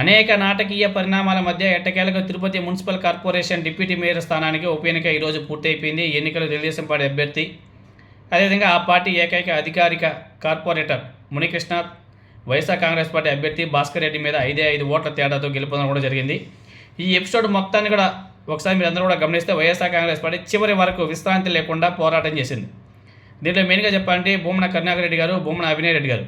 అనేక నాటకీయ పరిణామాల మధ్య ఎట్టకేలకు Tirupati municipal corporation deputy mayor స్థానానికి ఉప ఎన్నిక ఈరోజు పూర్తయిపోయింది. ఎన్నికలు తెలుగుదేశం పార్టీ అభ్యర్థి అదేవిధంగా ఆ పార్టీ ఏకైక అధికారిక corporator Munikrishna YSR Congress party అభ్యర్థి భాస్కర్ రెడ్డి మీద ఐదే ఐదు ఓట్ల తేడాతో గెలుపొందడం కూడా జరిగింది. ఈ ఎపిసోడ్ మొత్తాన్ని కూడా ఒకసారి మీరు అందరూ కూడా గమనిస్తే వైఎస్ఆర్ కాంగ్రెస్ పార్టీ చివరి వరకు విశ్రాంతి లేకుండా పోరాటం చేసింది. దీంట్లో మెయిన్గా చెప్పాలంటే భూమన కరుణాకర్ రెడ్డి గారు భూమన అభినయ్ రెడ్డి గారు.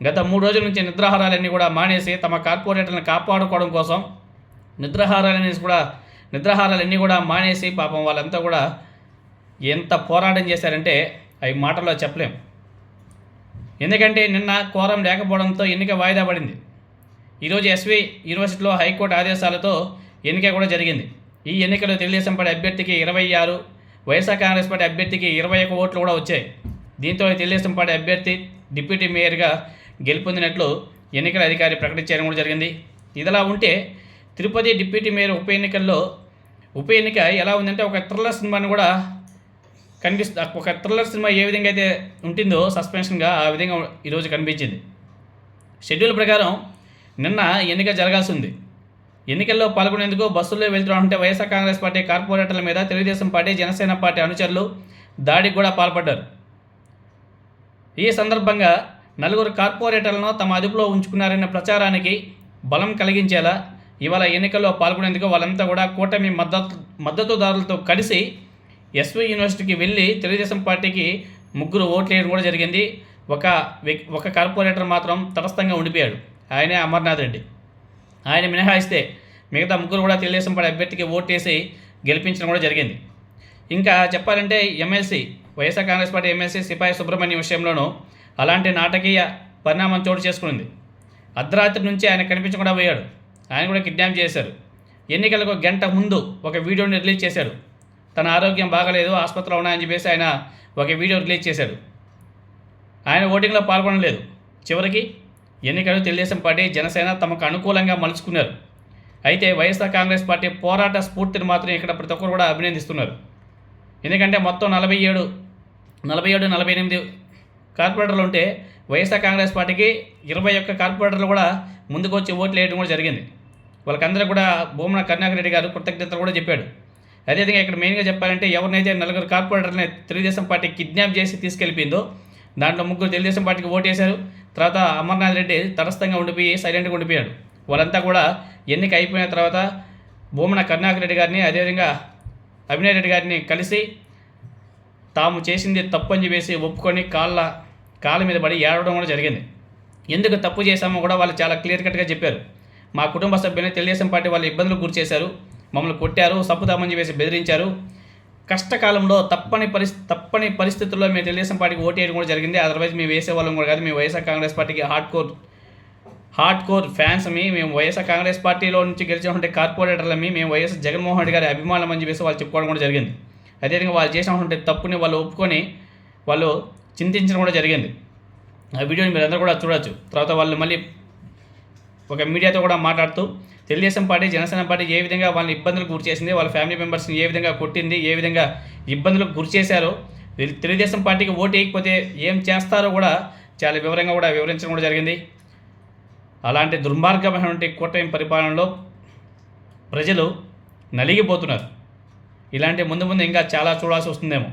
గత మూడు రోజుల నుంచి నిద్రాహారాలన్నీ కూడా మానేసి తమ కార్పొరేటర్లను కాపాడుకోవడం కోసం నిద్రాహారాలన్నీ కూడా నిద్రాహారాలన్నీ కూడా మానేసి పాపం వాళ్ళంతా కూడా ఎంత పోరాటం చేశారంటే అవి మాటల్లో చెప్పలేం. ఎందుకంటే నిన్న కోరం లేకపోవడంతో ఎన్నిక వాయిదా పడింది. ఈరోజు ఎస్వి యూనివర్సిటీలో హైకోర్టు ఆదేశాలతో ఎన్నిక కూడా జరిగింది. ఈ ఎన్నికలో తెలుగుదేశం పార్టీ అభ్యర్థికి ఇరవై ఆరు వైఎస్ఆర్ కాంగ్రెస్ పార్టీ అభ్యర్థికి ఇరవై ఒక ఓట్లు కూడా వచ్చాయి. దీంతో తెలుగుదేశం పార్టీ అభ్యర్థి డిప్యూటీ మేయర్గా గెలుపొందినట్లు ఎన్నికల అధికారి ప్రకటించడం కూడా జరిగింది. ఇదిలా ఉంటే తిరుపతి డిప్యూటీ మేయర్ ఉప ఎన్నికల్లో ఉప ఎన్నిక ఎలా ఉందంటే ఒక థ్రిల్లర్ సినిమాని కూడా కనిపిస్తుంది ఒక థ్రిల్లర్ సినిమా ఏ విధంగా అయితే ఉంటుందో సస్పెన్షన్గా ఆ విధంగా ఈరోజు కనిపించింది. షెడ్యూల్ ప్రకారం నిన్న ఎన్నిక జరగాల్సి ఉంది ఎన్నికల్లో పాల్గొనేందుకు బస్సుల్లో వెళ్తుంటే వైఎస్ఆర్ కాంగ్రెస్ పార్టీ కార్పొరేటర్ల మీద తెలుగుదేశం పార్టీ జనసేన పార్టీ అనుచరులు దాడికి కూడా పాల్పడ్డారు. ఈ సందర్భంగా నలుగురు కార్పొరేటర్లను తమ అదుపులో ఉంచుకున్నారనే ప్రచారానికి బలం కలిగించేలా ఇవాళ ఎన్నికల్లో పాల్గొనేందుకు వాళ్ళంతా కూడా కూటమి మద్దతు మద్దతుదారులతో కలిసి ఎస్వి యూనివర్సిటీకి వెళ్ళి తెలుగుదేశం పార్టీకి ముగ్గురు ఓట్లు వేయడం కూడా జరిగింది. ఒక ఒక కార్పొరేటర్ మాత్రం తటస్థంగా ఉండిపోయాడు. ఆయనే అమర్నాథ్ రెడ్డి. ఆయన మినహాయిస్తే మిగతా ముగ్గురు కూడా తెలుగుదేశం పార్టీ అభ్యర్థికి ఓటేసి గెలిపించడం కూడా జరిగింది. ఇంకా చెప్పాలంటే MLC YSR Congress party MLC Sipai Subrahmanyam విషయంలోనూ అలాంటి నాటకీయ పరిణామం చోటు చేసుకుంది అర్ధరాత్రి నుంచి ఆయన కనిపించకుండా పోయాడు. ఆయన కూడా కిడ్నాప్ చేశారు. ఎన్నికలకు గంట ముందు ఒక వీడియోని రిలీజ్ చేశాడు తన ఆరోగ్యం బాగలేదు ఆసుపత్రిలో ఉన్నాయని చెప్పేసి ఆయన ఒక వీడియో రిలీజ్ చేశాడు ఆయన ఓటింగ్లో పాల్గొనలేదు. చివరికి ఎన్నికలు తెలుగుదేశం పార్టీ జనసేన తమకు అనుకూలంగా మలుచుకున్నారు. అయితే వైఎస్ఆర్ కాంగ్రెస్ పార్టీ పోరాట స్ఫూర్తిని మాత్రం ఇక్కడ ప్రతి ఒక్కరు కూడా అభినందిస్తున్నారు. ఎందుకంటే మొత్తం నలభై ఏడు నలభై ఏడు నలభై ఎనిమిది కార్పొరేటర్లు ఉంటే వైఎస్ఆర్ కాంగ్రెస్ పార్టీకి ఇరవై ఒక్క కార్పొరేటర్లు కూడా ముందుకు వచ్చి ఓట్లు వేయడం కూడా జరిగింది. వాళ్ళకందరూ కూడా భూమన కరుణాకర్ రెడ్డి గారు కృతజ్ఞతలు కూడా చెప్పాడు. అదేవిధంగా ఇక్కడ మెయిన్గా చెప్పాలంటే ఎవరినైతే నలుగురు కార్పొరేటర్ని తెలుగుదేశం పార్టీ కిడ్నాప్ చేసి తీసుకెళ్ళిపోయిందో దాంట్లో ముగ్గురు తెలుగుదేశం పార్టీకి ఓటేశారు. తర్వాత అమర్నాథ్ రెడ్డి తటస్థంగా ఉండిపోయి సైలెంట్గా ఉండిపోయాడు. వాళ్ళంతా కూడా ఎన్నిక అయిపోయిన తర్వాత భూమన కరుణాకర్ రెడ్డి గారిని అదేవిధంగా అభినయ్ రెడ్డి గారిని కలిసి తాము చేసింది తప్పు అని చెప్పేసి ఒప్పుకొని కాళ్ళ కాళ్ళ మీద పడి ఏడవడం కూడా జరిగింది. ఎందుకు తప్పు చేశామో కూడా వాళ్ళు చాలా క్లియర్ కట్గా చెప్పారు. మా కుటుంబ సభ్యులని తెలుగుదేశం పార్టీ వాళ్ళు ఇబ్బందులు గురి చేశారు. మమ్మల్ని కొట్టారు సప్పుతామని చెప్పేసి బెదిరించారు. కష్టకాలంలో తప్పని పరిస్థితి తప్పని పరిస్థితుల్లో మేము తెలుగుదేశం పార్టీకి ఓటు వేయడం కూడా జరిగింది. అదర్వైజ్ మేము వేసేవాళ్ళం కూడా కాదు. మేము వైఎస్ఆర్ కాంగ్రెస్ పార్టీకి hard core hard core fans మీ. మేము వైఎస్ఆర్ కాంగ్రెస్ పార్టీలో నుంచి గెలిచినటువంటి కార్పొరేటర్లమి. మేము వైఎస్ జగన్మోహన్ రెడ్డి గారి అభిమానం అని చెప్పేసి వాళ్ళు చెప్పుకోవడం కూడా జరిగింది. అదేవిధంగా వాళ్ళు చేసినటువంటి తప్పుని వాళ్ళు ఒప్పుకొని వాళ్ళు చింతించడం కూడా జరిగింది. ఆ వీడియోని మీరు అందరూ కూడా చూడొచ్చు. తర్వాత వాళ్ళు మళ్ళీ ఒక మీడియాతో కూడా మాట్లాడుతూ తెలుగుదేశం పార్టీ జనసేన పార్టీ ఏ విధంగా వాళ్ళని ఇబ్బందులకు గురి చేసింది వాళ్ళ ఫ్యామిలీ మెంబర్స్ని ఏ విధంగా కొట్టింది ఏ విధంగా ఇబ్బందులకు గురి చేశారో తెలుగుదేశం పార్టీకి ఓటు వేయకపోతే ఏం చేస్తారో కూడా చాలా వివరంగా కూడా వివరించడం కూడా జరిగింది. అలాంటి దుర్మార్గమైనటువంటి కూటమి పరిపాలనలో ప్రజలు నలిగిపోతున్నారు. ఇలాంటి ముందు ముందు ఇంకా చాలా చూడాల్సి వస్తుందేమో.